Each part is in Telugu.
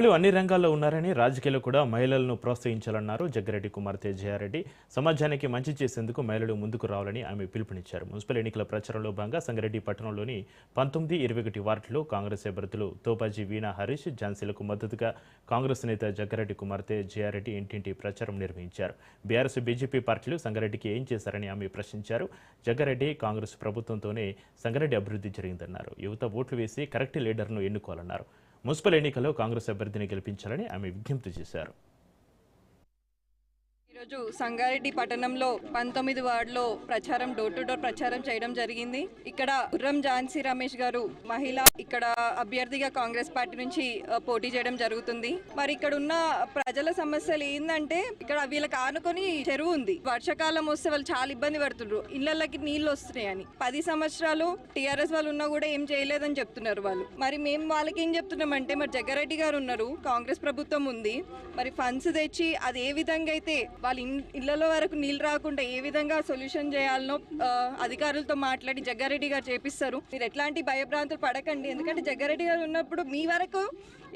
మహిళలు అన్ని రంగాల్లో ఉన్నారని రాజకీయాల్లో కూడా మహిళలను ప్రోత్సహించాలన్నారు జగ్గారెడ్డి కుమార్తె జయారెడ్డి సమాజానికి మంచి చేసేందుకు మహిళలు ముందుకు రావాలని ఆమె పిలుపునిచ్చారు. మున్సిపల్ ఎన్నికల ప్రచారంలో భాగంగా సంగారెడ్డి పట్టణంలోని పంతొమ్మిది ఇరవై ఒకటి వార్డులో కాంగ్రెస్ అభ్యర్థులు తోపాజీ వీణా హరీష్ ఝాన్సీలకు మద్దతుగా కాంగ్రెస్ నేత జగ్గారెడ్డి కుమార్తె జయారెడ్డి ఇంటింటి ప్రచారం నిర్వహించారు. బీఆర్ఎస్ బీజేపీ పార్టీలు సంగారెడ్డికి ఏం చేశారని ఆమె ప్రశ్నించారు. జగ్గారెడ్డి కాంగ్రెస్ ప్రభుత్వంతోనే సంగారెడ్డి అభివృద్ధి జరిగిందన్నారు. యువత ఓట్లు వేసి కరెక్ట్ లీడర్ను ఎన్నుకోవాలన్నారు. మున్సిపల్ ఎన్నికల్లో కాంగ్రెస్ అభ్యర్థిని గెలిపించాలని ఆమె విజ్ఞప్తి చేశారు. ఈరోజు సంగారెడ్డి పట్టణంలో పంతొమ్మిది వార్డులో ప్రచారం డోర్ టు డోర్ ప్రచారం చేయడం జరిగింది. ఇక్కడ గుర్రం ఝాన్సీ రమేష్ గారు మహిళ ఇక్కడ అభ్యర్థిగా కాంగ్రెస్ పార్టీ నుంచి పోటీ చేయడం జరుగుతుంది. మరి ఇక్కడ ఉన్న ప్రజల సమస్యలు ఏంటంటే ఇక్కడ వీళ్ళకి ఆనుకొని చెరువు ఉంది. వర్షాకాలం వస్తే వాళ్ళు చాలా ఇబ్బంది పడుతుండ్రు. ఇళ్ళకి నీళ్ళు వస్తున్నాయని. పది సంవత్సరాలు టీఆర్ఎస్ వాళ్ళు ఉన్నా కూడా ఏం చేయలేదని చెప్తున్నారు వాళ్ళు. మరి మేము వాళ్ళకి ఏం చెప్తున్నామంటే మరి జగ్గారెడ్డి గారు ఉన్నారు కాంగ్రెస్ ప్రభుత్వం ఉంది. మరి ఫండ్స్ తెచ్చి అది ఏ విధంగా అయితే వాళ్ళ ఇళ్ళలో వరకు నీళ్ళు రాకుండా ఏ విధంగా సొల్యూషన్ చేయాలనో అధికారులతో మాట్లాడి జగ్గారెడ్డి గారు చేపిస్తారు. మీరు ఎట్లాంటి భయభ్రాంతులు పడకండి. ఎందుకంటే జగ్గారెడ్డి గారు ఉన్నప్పుడు మీ వరకు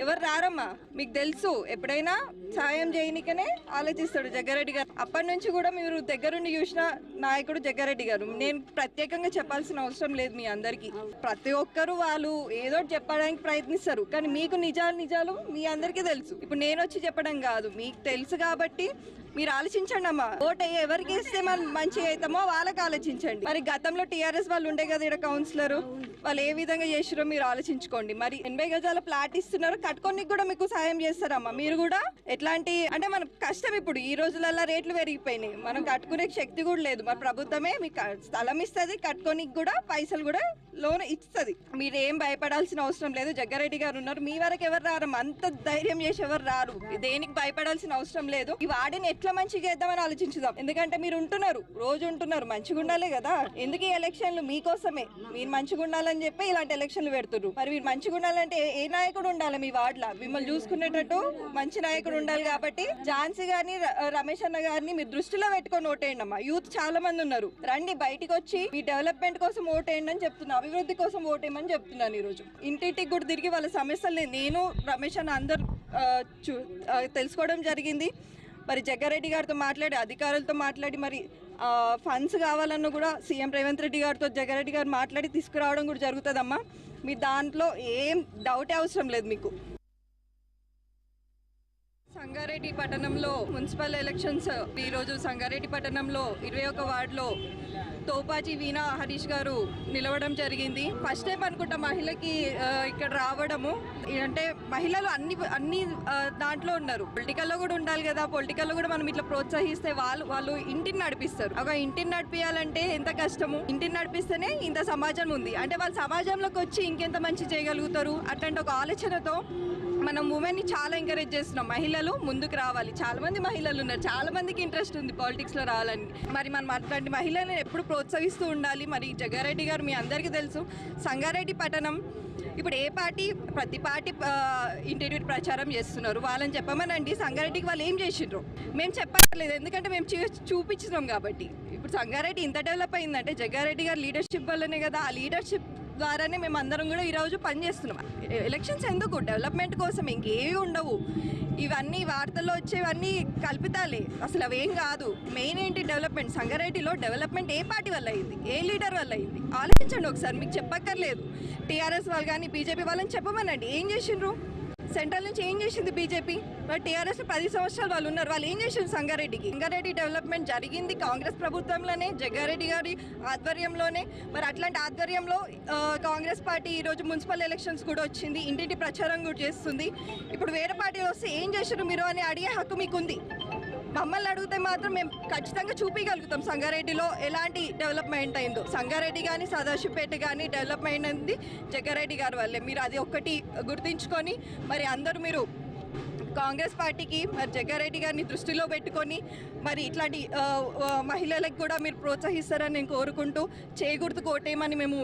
ఎవరు రారమ్మా? మీకు తెలుసు. ఎప్పుడైనా సాయం చేయనికనే ఆలోచిస్తాడు జగ్గారెడ్డి గారు. అప్పటి నుంచి కూడా మీరు దగ్గరుండి చూసిన నాయకుడు జగ్గారెడ్డి గారు. నేను ప్రత్యేకంగా చెప్పాల్సిన అవసరం లేదు మీ అందరికీ. ప్రతి ఒక్కరు వాళ్ళు ఏదో చెప్పడానికి ప్రయత్నిస్తారు. కానీ మీకు నిజాలు నిజాలు మీ అందరికీ తెలుసు. ఇప్పుడు నేను వచ్చి చెప్పడం కాదు. మీకు తెలుసు కాబట్టి మీరు ఆలోచించండి అమ్మా. ఓట్ ఎవరికి ఇస్తే మనం మంచిగా అవుతామో వాళ్ళకి ఆలోచించండి. మరి గతంలో టీఆర్ఎస్ వాళ్ళు ఉండే కదా ఇక్కడ కౌన్సిలర్ వాళ్ళు ఏ విధంగా చేసిరో మీరు ఆలోచించుకోండి. మరి ఎనభై గజాల ప్లాట్ ఇస్తున్నారు కట్టుకోనికి కూడా మీకు సాయం చేస్తారమ్మా. మీరు కూడా ఎట్లాంటి అంటే మనం కష్టం ఇప్పుడు ఈ రోజులలో రేట్లు పెరిగిపోయినాయి. మనం కట్టుకునే శక్తి కూడా లేదు. మరి ప్రభుత్వమే మీకు స్థలం ఇస్తుంది కట్టుకోనికి కూడా పైసలు కూడా లోన్ ఇస్తుంది మీరు ఏం భయపడాల్సిన అవసరం లేదు. జగ్గారెడ్డి గారు ఉన్నారు. మీ వరకు ఎవరు రారు? అంత ధైర్యం చేసి ఎవరు రారు? దేనికి భయపడాల్సిన అవసరం లేదు. ఈ వాడిని ఎట్లా మంచిగా చేద్దామని ఆలోచించుదాం. ఎందుకంటే మీరు ఉంటున్నారు. రోజు ఉంటున్నారు. మంచిగా ఉండాలి కదా. ఎందుకు ఈ ఎలక్షన్లు మీకోసమే? మీరు మంచిగా ఉండాలని చెప్పి ఇలాంటి ఎలక్షన్లు పెడుతున్నారు మరి మీరు మంచిగా ఉండాలంటే ఏ- నాయకుడు ఉండాలి మీ వార్డులో? మిమ్మల్ని చూసుకునేటట్టు మంచి నాయకుడు ఉండాలి కాబట్టి ఝాన్సీ గారిని ర- రమేష్ అన్న గారిని మీరు దృష్టిలో పెట్టుకొని ఓటేయండి అమ్మా. యూత్ చాలా మంది ఉన్నారు. రండి బయటకు వచ్చి మీ డెవలప్మెంట్ కోసం ఓటేయండి అని చెప్తున్నా. అభివృద్ధి కోసం ఓటేయమని చెప్తున్నాను ఈరోజు. ఇంటింటికి కూడా తిరిగి వాళ్ళ సమస్యలు నేను రమేష్ అని అందరు చూ తెలుసుకోవడం జరిగింది. మరి జగ్గారెడ్డి గారితో మాట్లాడి అధికారులతో మాట్లాడి మరి ఫండ్స్ కావాలన్నా కూడా సీఎం రేవంత్ రెడ్డి గారితో జగ్గారెడ్డి గారు మాట్లాడి తీసుకురావడం కూడా జరుగుతుందమ్మా. మీ దాంట్లో ఏం డౌటే అవసరం లేదు మీకు. సంగారెడ్డి పట్టణంలో మున్సిపల్ ఎలక్షన్స్. ఈరోజు సంగారెడ్డి పట్టణంలో ఇరవై ఒక వార్డులో తోపాజీ వీణా హరీష్ గారు నిలవడం జరిగింది. ఫస్ట్ టైం అనుకుంటా మహిళకి ఇక్కడ రావడము. అంటే మహిళలు అన్ని అన్ని దాంట్లో ఉన్నారు. పొలిటికల్లో కూడా ఉండాలి కదా. పొలిటికల్లో కూడా మనం ఇట్లా ప్రోత్సహిస్తే వాళ్ళు వాళ్ళు ఇంటిని నడిపిస్తారు. ఒక ఇంటిని నడిపించాలంటే ఎంత కష్టము? ఇంటిని నడిపిస్తేనే ఇంత సమాజం ఉంది. అంటే వాళ్ళు సమాజంలోకి వచ్చి ఇంకెంత మంచి చేయగలుగుతారు? అట్లాంటి ఒక ఆలోచనతో మనం ఉమెన్ని చాలా ఎంకరేజ్ చేస్తున్నాం. మహిళలు ముందుకు రావాలి. చాలా మంది మహిళలు ఉన్నారు. చాలా మందికి ఇంట్రెస్ట్ ఉంది పాలిటిక్స్లో రావాలని. మరి మనం అట్లాంటి మహిళలను ఎప్పుడు ప్రోత్సహిస్తూ ఉండాలి? మరి జగ్గారెడ్డి గారు మీ అందరికీ తెలుసు. సంగారెడ్డి పట్టణం ఇప్పుడు ఏ పార్టీ ప్రతి పార్టీ ఇంటర్వ్యూ ప్రచారం చేస్తున్నారు. వాళ్ళని చెప్పమనండి. సంగారెడ్డికి వాళ్ళు ఏం చేసిండ్రు? మేము చెప్పట్లేదు. ఎందుకంటే మేము చూ- చూపించినాం కాబట్టి. ఇప్పుడు సంగారెడ్డి ఇంత డెవలప్ అయిందంటే జగ్గారెడ్డి గారు లీడర్షిప్ వల్లనే కదా. ఆ లీడర్షిప్ ద్వారానే మేము అందరం కూడా ఈరోజు పనిచేస్తున్నాం ఎలక్షన్స్ ఎందుకు? డెవలప్మెంట్ కోసం ఇంకేవి ఉండవు. ఇవన్నీ వార్తల్లో వచ్చేవన్నీ కల్పితాలే. అసలు అవేం కాదు. మెయిన్ ఏంటి డెవలప్మెంట్? సంగారెడ్డిలో డెవలప్మెంట్ ఏ పార్టీ వల్ల అయింది? ఏ లీడర్ వల్ల అయింది? ఆలోచించండి ఒకసారి మీకు చెప్పక్కర్లేదు. టీఆర్ఎస్ వాళ్ళు కానీ బీజేపీ వాళ్ళని చెప్పమనండి. ఏం చేసిండ్రు? సెంట్రల్ నుంచి ఏం చేసింది బీజేపీ? మరి టీఆర్ఎస్ పది సంవత్సరాలు వాళ్ళు ఉన్నారు. వాళ్ళు ఏం చేసింది సంగారెడ్డికి? సంగారెడ్డి డెవలప్మెంట్ జరిగింది కాంగ్రెస్ ప్రభుత్వంలోనే జగ్గారెడ్డి గారి ఆధ్వర్యంలోనే. మరి అట్లాంటి ఆధ్వర్యంలో కాంగ్రెస్ పార్టీ ఈరోజు మున్సిపల్ ఎలక్షన్స్ కూడా వచ్చింది. ఇంటింటి ప్రచారం కూడా చేస్తుంది. ఇప్పుడు వేరే పార్టీ వస్తే ఏం చేసారు మీరు అని అడిగే హక్కు మీకు ఉంది మమ్మల్ని అడిగితే మాత్రం మేము ఖచ్చితంగా చూపించగలుగుతాం సంగారెడ్డిలో ఎలాంటి డెవలప్మెంట్ అయిందో. సంగారెడ్డి కానీ సదాశివపేట కానీ డెవలప్మెంట్ అయింది జగ్గారెడ్డి గారి వల్లే. మీరు అది ఒక్కటి గుర్తించుకొని మరి అందరూ మీరు కాంగ్రెస్ పార్టీకి మరి జగ్గారెడ్డి గారిని దృష్టిలో పెట్టుకొని మరి ఇట్లాంటి మహిళలకు కూడా మీరు ప్రోత్సహిస్తారని నేను కోరుకుంటూ చేకూర్తు కోటేమని మేము